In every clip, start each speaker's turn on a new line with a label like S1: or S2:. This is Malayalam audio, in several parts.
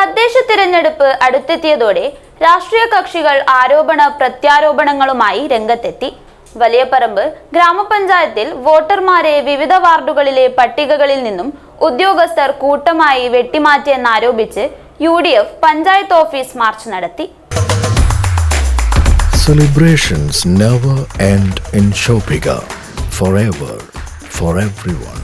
S1: തദ്ദേശ തിരഞ്ഞെടുപ്പ് അടുത്തെത്തിയതോടെ രാഷ്ട്രീയ കക്ഷികൾ ആരോപണ പ്രത്യാരോപണങ്ങളുമായി രംഗത്തെത്തി. വലിയപറമ്പ് ഗ്രാമപഞ്ചായത്തിൽ വോട്ടർമാരെ വിവിധ വാർഡുകളിലെ പട്ടികകളിൽ നിന്നും ഉദ്യോഗസ്ഥർ കൂട്ടമായി വെട്ടിമാറ്റിയെന്നാരോപിച്ച് U D F panchayat office march നടത്തി.
S2: Celebrations never end in Shobhika for ever for every one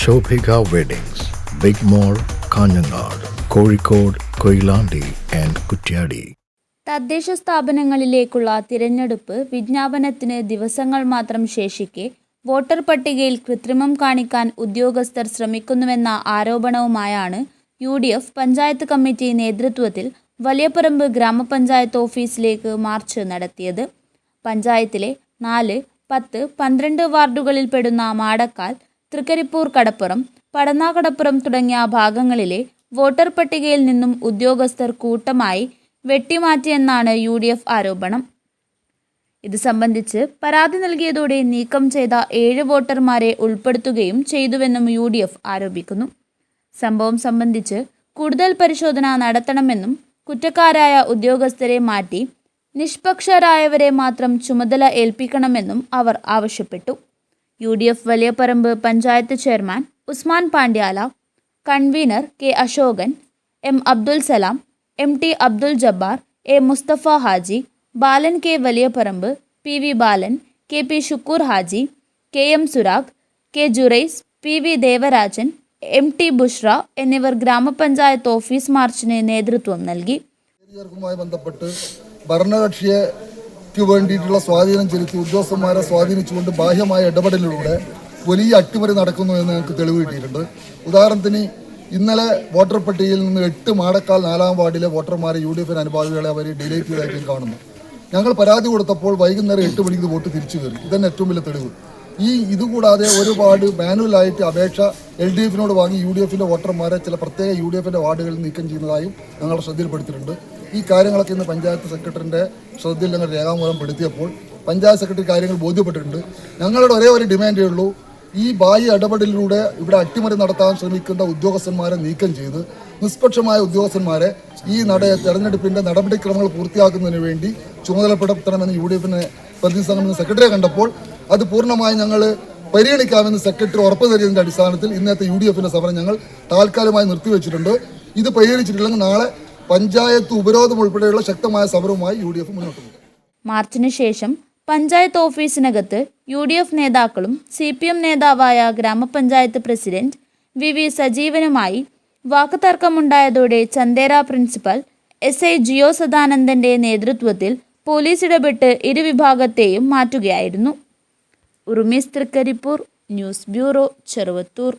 S2: Shobhika weddings big mall Kanyanad, Kozhikode, Koyilandy and Kuttiady.
S1: തദ്ദേശ സ്ഥാപനങ്ങളിലേക്കുള്ള തിരഞ്ഞെടുപ്പ് വിജ്ഞാപനത്തിന് ദിവസങ്ങൾ മാത്രം ശേഷിക്കെ വോട്ടർ പട്ടികയിൽ കൃത്രിമം കാണിക്കാൻ ഉദ്യോഗസ്ഥർ ശ്രമിക്കുന്നുവെന്ന ആരോപണവുമായാണ് U D F panchayat committee നേതൃത്വത്തിൽ വലിയപറമ്പ് ഗ്രാമപഞ്ചായത്ത് ഓഫീസിലേക്ക് മാർച്ച് നടത്തിയത്. പഞ്ചായത്തിലെ നാല് പത്ത് പന്ത്രണ്ട് വാർഡുകളിൽ പെടുന്ന മാടക്കാൽ തൃക്കരിപ്പൂർ കടപ്പുറം പടന്നാകടപ്പുറം തുടങ്ങിയ ഭാഗങ്ങളിലെ വോട്ടർ പട്ടികയിൽ നിന്നും ഉദ്യോഗസ്ഥർ കൂട്ടമായി വെട്ടിമാറ്റിയെന്നാണ് യു ഡി എഫ് ആരോപണം. ഇത് സംബന്ധിച്ച് പരാതി നൽകിയതോടെ നീക്കം ചെയ്ത ഏഴ് വോട്ടർമാരെ ഉൾപ്പെടുത്തുകയും ചെയ്തുവെന്നും യു ഡി എഫ് ആരോപിക്കുന്നു. സംഭവം സംബന്ധിച്ച് കൂടുതൽ പരിശോധന നടത്തണമെന്നും കുറ്റക്കാരായ ഉദ്യോഗസ്ഥരെ മാറ്റി നിഷ്പക്ഷരായവരെ മാത്രം ചുമതല ഏൽപ്പിക്കണമെന്നും അവർ ആവശ്യപ്പെട്ടു. U D F Valiyaparamba panchayat chairman Usman Pandyala convener K Ashokan M Abdul Salam M T Abdul Jabbar A Mustafa Haji Balan K Valiyaparamba P V Balan K P Shukoor Haji K M Surag K Juraiz P V Devarajan M T Bushra എന്നിവർ ഗ്രാമപഞ്ചായത്ത് ഓഫീസ് മാർച്ചിന് നേതൃത്വം നൽകി.
S3: ബന്ധപ്പെട്ട് ഭരണകക്ഷിയെ വേണ്ടിയിട്ടുള്ള സ്വാധീനം ചെലുത്തി ഉദ്യോഗസ്ഥന്മാരെ സ്വാധീനിച്ചുകൊണ്ട് ബാഹ്യമായ ഇടപെടലിലൂടെ വലിയ അട്ടിമറി നടക്കുന്നു എന്ന് ഞങ്ങൾക്ക് തെളിവ് കിട്ടിയിട്ടുണ്ട്. ഉദാഹരണത്തിന് ഇന്നലെ വോട്ടർ പട്ടികയിൽ നിന്ന് എട്ട് മാടക്കാൽ നാലാം വാർഡിലെ വോട്ടർമാരെ യു ഡി എഫിന് അനുഭാവികളെ അവർ ഡിലേറ്റ് ചെയ്തായിട്ട് കാണുന്നു. ഞങ്ങൾ പരാതി കൊടുത്തപ്പോൾ വൈകുന്നേരം എട്ട് മണിക്ക് വോട്ട് തിരിച്ചു കയറി. ഇതന്നെ ഏറ്റവും വലിയ തെളിവ്. ഈ ഇതുകൂടാതെ ഒരുപാട് മാനുവലായിട്ട് അപേക്ഷ എൽ ഡി എഫിനോട് വാങ്ങി യു ഡി എഫിന്റെ വോട്ടർമാരെ ചില പ്രത്യേക യു ഡി എഫിന്റെ വാർഡുകളിൽ നീക്കം ചെയ്യുന്നതായും ഞങ്ങൾ ശ്രദ്ധയിൽപ്പെടുത്തിയിട്ടുണ്ട്. ഈ കാര്യങ്ങളൊക്കെ ഇന്ന് പഞ്ചായത്ത് സെക്രട്ടറിന്റെ ശ്രദ്ധയിൽ ഞങ്ങൾ രേഖാമൂലം പെടുത്തിയപ്പോൾ പഞ്ചായത്ത് സെക്രട്ടറി കാര്യങ്ങൾ ബോധ്യപ്പെട്ടിട്ടുണ്ട്. ഞങ്ങളുടെ ഒരേ ഒരു ഡിമാൻഡേ ഉള്ളൂ. ഈ ബാഹ്യ ഇടപെടലിലൂടെ ഇവിടെ അട്ടിമറി നടത്താൻ ശ്രമിക്കുന്ന ഉദ്യോഗസ്ഥന്മാരെ നീക്കം ചെയ്ത് നിഷ്പക്ഷമായ ഉദ്യോഗസ്ഥന്മാരെ ഈ നട തെരഞ്ഞെടുപ്പിന്റെ നടപടിക്രമങ്ങൾ പൂർത്തിയാക്കുന്നതിന് വേണ്ടി ചുമതലപ്പെടുത്തണമെന്ന് യു ഡി എഫിനെ പ്രതിനിധി സെക്രട്ടറിയെ കണ്ടപ്പോൾ അത് പൂർണമായും ഞങ്ങൾ പരിഗണിക്കാമെന്ന് സെക്രട്ടറി ഉറപ്പ് തരുന്നതിന്റെ അടിസ്ഥാനത്തിൽ ഇന്നത്തെ യു ഡി എഫിന്റെ സമരം ഞങ്ങൾ താൽക്കാലികമായി നിർത്തിവെച്ചിട്ടുണ്ട്. ഇത് പരിഹരിച്ചിട്ടില്ലെങ്കിൽ നാളെ പഞ്ചായത്ത് ഉപരോധം ഉൾപ്പെടെയുള്ള ശക്തമായ സമരവുമായി യു ഡി എഫ് മുന്നോട്ട് പോകും.
S1: മാർച്ചിന് ശേഷം പഞ്ചായത്ത് ഓഫീസിനകത്ത് യു ഡി എഫ് നേതാക്കളും സി പി എം നേതാവായ ഗ്രാമപഞ്ചായത്ത് പ്രസിഡന്റ് വി വി സജീവനുമായി വാക്കുതർക്കമുണ്ടായതോടെ Chandera principal S I Jio സദാനന്ദന്റെ നേതൃത്വത്തിൽ പോലീസ് ഇടപെട്ട് ഇരുവിഭാഗത്തെയും മാറ്റുകയായിരുന്നു. Urumees Thrikaripur news bureau Cheruvathur.